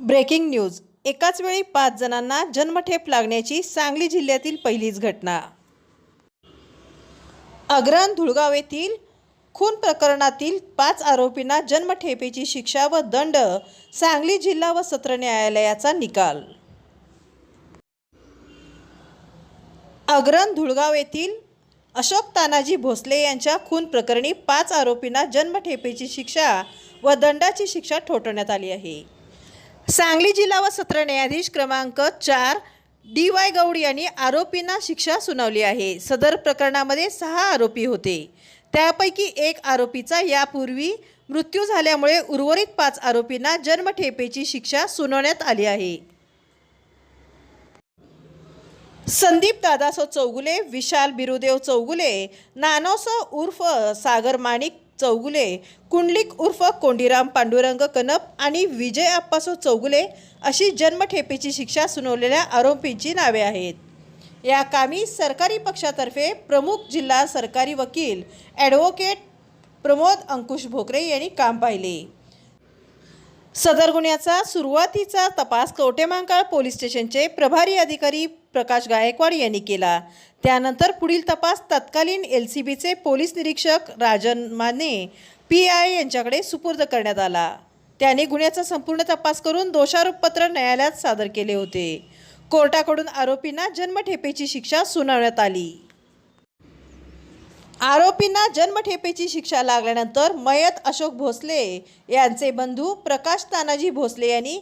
Breaking news. एकाच वेळी पाच जणांना जन्मठेप लागण्याची सांगली जिल्ह्यातील पहिलीच घटना. अग्रण धुळगाव येथील खून प्रकरणातील पाच आरोपींना जन्मठेपेची शिक्षा व दंड सांगली जिल्हा व सत्र न्यायालयाचा निकाल. अग्रण धुळगाव येथील अशोक तानाजी भोसले यांच्या खून प्रकरणी पाच आरोपींना जन्मठेपेची शिक्षा व दंडाची शिक्षा ठोठवण्यात आली आहे. सांगली जिल्हा व सत्र न्यायाधीश क्रमांक चार डी वाय गौड यांनी आरोपींना शिक्षा सुनावली आहे. सदर प्रकरणामध्ये सहा आरोपी होते. त्यापैकी एक आरोपीचा यापूर्वी मृत्यू झाल्यामुळे उर्वरित पाच आरोपींना जन्मठेपेची शिक्षा सुनावण्यात आली आहे. संदीप दादासो चौगुले विशाल बिरुदेव चौगुले नानोसो उर्फ सागर माणिक चौगुले कुंडलिक उर्फ कोंडीराम पांडुरंग कनप आणि विजय आप्पासो चौगुले अशी जन्मठेपेची शिक्षा सुनावलेल्या आरोपींची नावे आहेत. या कामी सरकारी पक्षातर्फे प्रमुख जिल्हा सरकारी वकील ॲडव्होकेट प्रमोद अंकुश भोकरे यांनी काम पाहिले. सदर गुन्ह्याचा सुरुवातीचा तपास कवटेमांकाळ पोलीस स्टेशनचे प्रभारी अधिकारी प्रकाश गायकवाड यांनी केला. त्यानंतर पुढील तपास तत्कालीन एल सी बीचे पोलीस निरीक्षक राजन माने पी आय यांच्याकडे सुपूर्द करण्यात आला. त्याने गुन्ह्याचा संपूर्ण तपास करून दोषारोपपत्र न्यायालयात सादर केले होते. कोर्टाकडून आरोपींना जन्मठेपेची शिक्षा सुनावण्यात आली. आरोपींना जन्मठेपेची शिक्षा लागल्यानंतर मयत अशोक भोसले यांचे बंधू प्रकाश तानाजी भोसले यांनी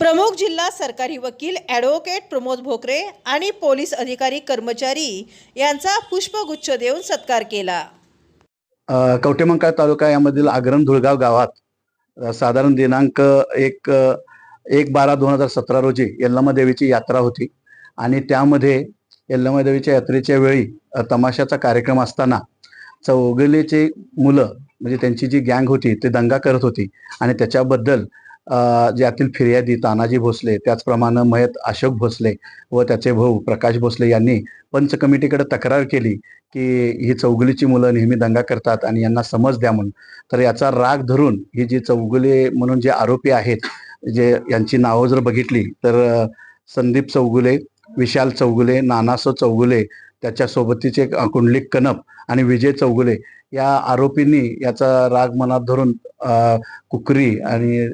प्रमुख जिल्हा सरकारी वकील ॲडव्होकेट प्रमोद भोकरे आणि पोलीस अधिकारी कर्मचारी यांचा पुष्पगुच्छ देऊन सत्कार केला. कवटेमंकाळ तालुका यामधील आग्रम धुळगाव गावात साधारण दिनांक एक एक बारा दोन हजार सतरा रोजी यल्लमा देवीची यात्रा होती आणि त्यामध्ये यल्लमा देवीच्या यात्रेच्या वेळी तमाशाचा कार्यक्रम असताना चौगलेचे मुलं म्हणजे त्यांची जी गँग होती ते दंगा करत होती आणि त्याच्याबद्दल ज्यातील फिर्यादी तानाजी भोसले त्याचप्रमाणे मयत अशोक भोसले व त्याचे भाऊ प्रकाश भोसले यांनी पंच कमिटीकडे तक्रार केली की ही चौगुलीची मुलं नेहमी दंगा करतात आणि यांना समज द्या म्हणून. तर याचा राग धरून ही जी चौगुले म्हणून जे आरोपी आहेत जे यांची नावं जर बघितली तर संदीप चौगुले विशाल चौगुले नानासो चौगुले त्याच्यासोबतीचे कुंडलिक कनप आणि विजय चौगुले या आरोपींनी याचा राग मनात धरून कुकरी आणि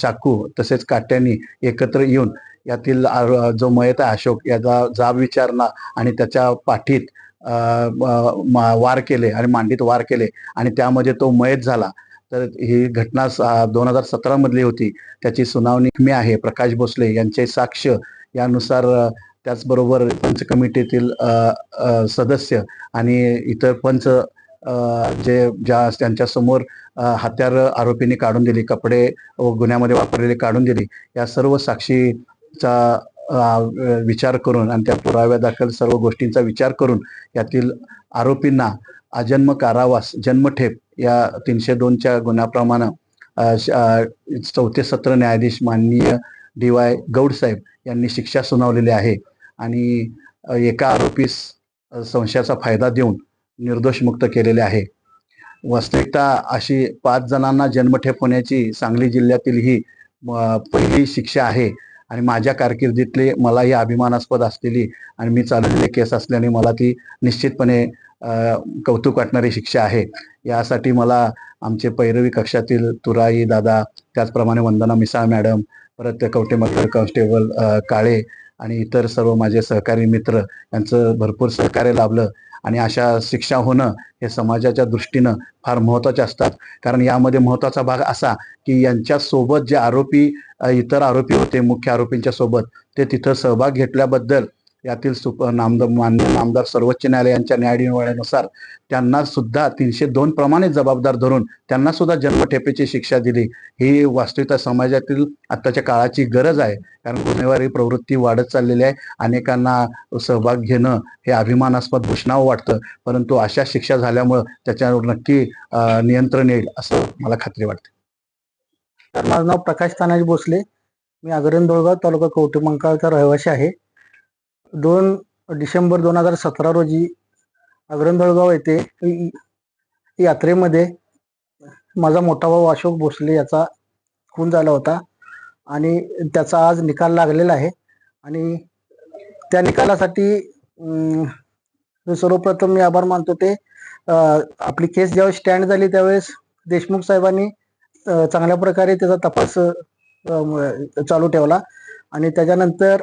चाकू तसेच काट्यांनी एकत्र येऊन यातील आरो- जो मयत आहे अशोक याचा जाब विचारणा आणि त्याच्या पाठीत मा- वार केले आणि मांडीत वार केले आणि त्यामध्ये तो मयत झाला. तर ही घटना दोन हजार सतरामधली होती. त्याची सुनावणी मी आहे. प्रकाश भोसले यांचे साक्ष यानुसार त्याचबरोबर पंच कमिटीतील सदस्य आणि इतर पंच जे ज्या त्यांच्यासमोर हत्यार आरोपींनी काढून दिली कपडे व गुन्ह्यामध्ये वापरलेले काढून दिली या सर्व साक्षीचा विचार करून आणि त्या पुराव्या दाखल सर्व गोष्टींचा विचार करून यातील आरोपींना आजन्म कारावास जन्मठेप या तीनशे दोनच्या गुन्ह्याप्रमाणे श- चौथे सत्र न्यायाधीश माननीय डी वाय गौडसाहेब यांनी शिक्षा सुनावलेली आहे आणि एका आरोपीस संशयाचा फायदा देऊन निर्दोष मुक्त केलेले आहे. वास्तविकता अशी पाच जणांना जन्मठेप होण्याची सांगली जिल्ह्यातील ही पहिली शिक्षा आहे आणि माझ्या कारकिर्दीतली मला ही अभिमानास्पद असलेली आणि मी चालवलेली केस असल्याने मला ती निश्चितपणे कौतुक वाटणारी शिक्षा आहे. यासाठी मला आमचे पैरवी कक्षातील तुराई दादा त्याचप्रमाणे वंदना मिसाळ मॅडम परत कवटेमकर कॉन्स्टेबल काळे आणि इतर सर्व माझे सहकारी मित्र यांचं भरपूर सहकार्य लाभलं. आणि अशा शिक्षा होणं हे समाजाच्या दृष्टीनं फार महत्त्वाचे असतात. कारण यामध्ये महत्त्वाचा भाग असा की यांच्यासोबत जे आरोपी इतर आरोपी होते मुख्य आरोपींच्या सोबत ते तिथं सहभाग घेतल्याबद्दल यातील सुप नामदार मान्य नामदार सर्वोच्च न्यायालयांच्या न्यायनिवाड्यानुसार त्यांना सुद्धा तीनशे दोन प्रमाणे जबाबदार धरून त्यांना सुद्धा जन्मठेपेची शिक्षा दिली. ही वास्तविकता समाजातील आत्ताच्या काळाची गरज आहे. कारण गुन्हेगारी प्रवृत्ती वाढत चाललेली आहे. अनेकांना सहभाग घेणं हे अभिमानास्पद घोषणावं वाटतं. परंतु अशा शिक्षा झाल्यामुळं त्याच्यावर नक्की नियंत्रण येईल असं मला खात्री वाटते. तर माझं नाव प्रकाश तानाजी भोसले. मी अग्रण दोळगाव तालुका कवटेमंकाळचा रहिवासी आहे. दोन डिसेंबर दोन हजार सतरा रोजी अग्रण येथे यात्रेमध्ये माझा मोठा भाऊ अशोक भोसले याचा खून झाला होता. आणि त्याचा आज निकाल लागलेला आहे. आणि त्या निकालासाठी सर्वप्रथम मी आभार मानतो ते आपली केस ज्यावेळेस स्टँड झाली त्यावेळेस देशमुख साहेबांनी चांगल्या प्रकारे त्याचा तपास चालू ठेवला. आणि त्याच्यानंतर